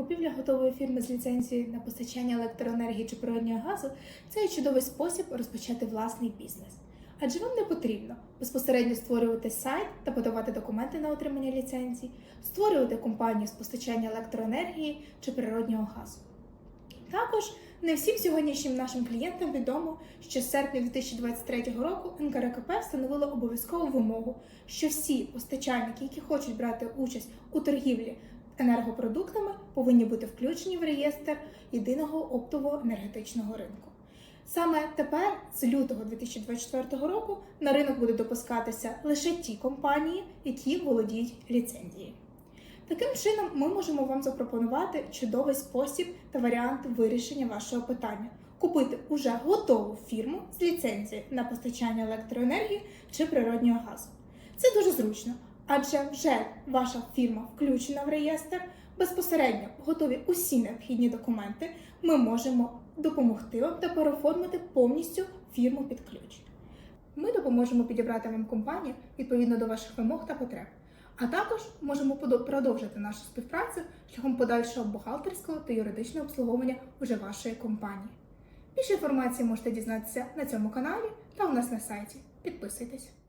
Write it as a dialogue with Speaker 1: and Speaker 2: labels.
Speaker 1: Купівля готової фірми з ліцензією на постачання електроенергії чи природнього газу це є чудовий спосіб розпочати власний бізнес. Адже вам не потрібно безпосередньо створювати сайт та подавати документи на отримання ліцензій, створювати компанію з постачання електроенергії чи природнього газу. Також не всім сьогоднішнім нашим клієнтам відомо, що з серпня 2023 року НКРКП встановило обов'язкову вимогу, що всі постачальники, які хочуть брати участь у торгівлі енергопродуктами, повинні бути включені в реєстр єдиного оптового енергетичного ринку. Саме тепер, з лютого 2024 року, на ринок будуть допускатися лише ті компанії, які володіють ліцензією. Таким чином, ми можемо вам запропонувати чудовий спосіб та варіант вирішення вашого питання купити уже готову фірму з ліцензією на постачання електроенергії чи природнього газу. Це дуже зручно, адже вже ваша фірма включена в реєстр, безпосередньо готові усі необхідні документи. Ми можемо допомогти вам та переоформити повністю фірму під ключ. Ми допоможемо підібрати вам компанію відповідно до ваших вимог та потреб. А також можемо продовжити нашу співпрацю шляхом подальшого бухгалтерського та юридичного обслуговування уже вашої компанії. Більше інформації можете дізнатися на цьому каналі та у нас на сайті. Підписуйтесь.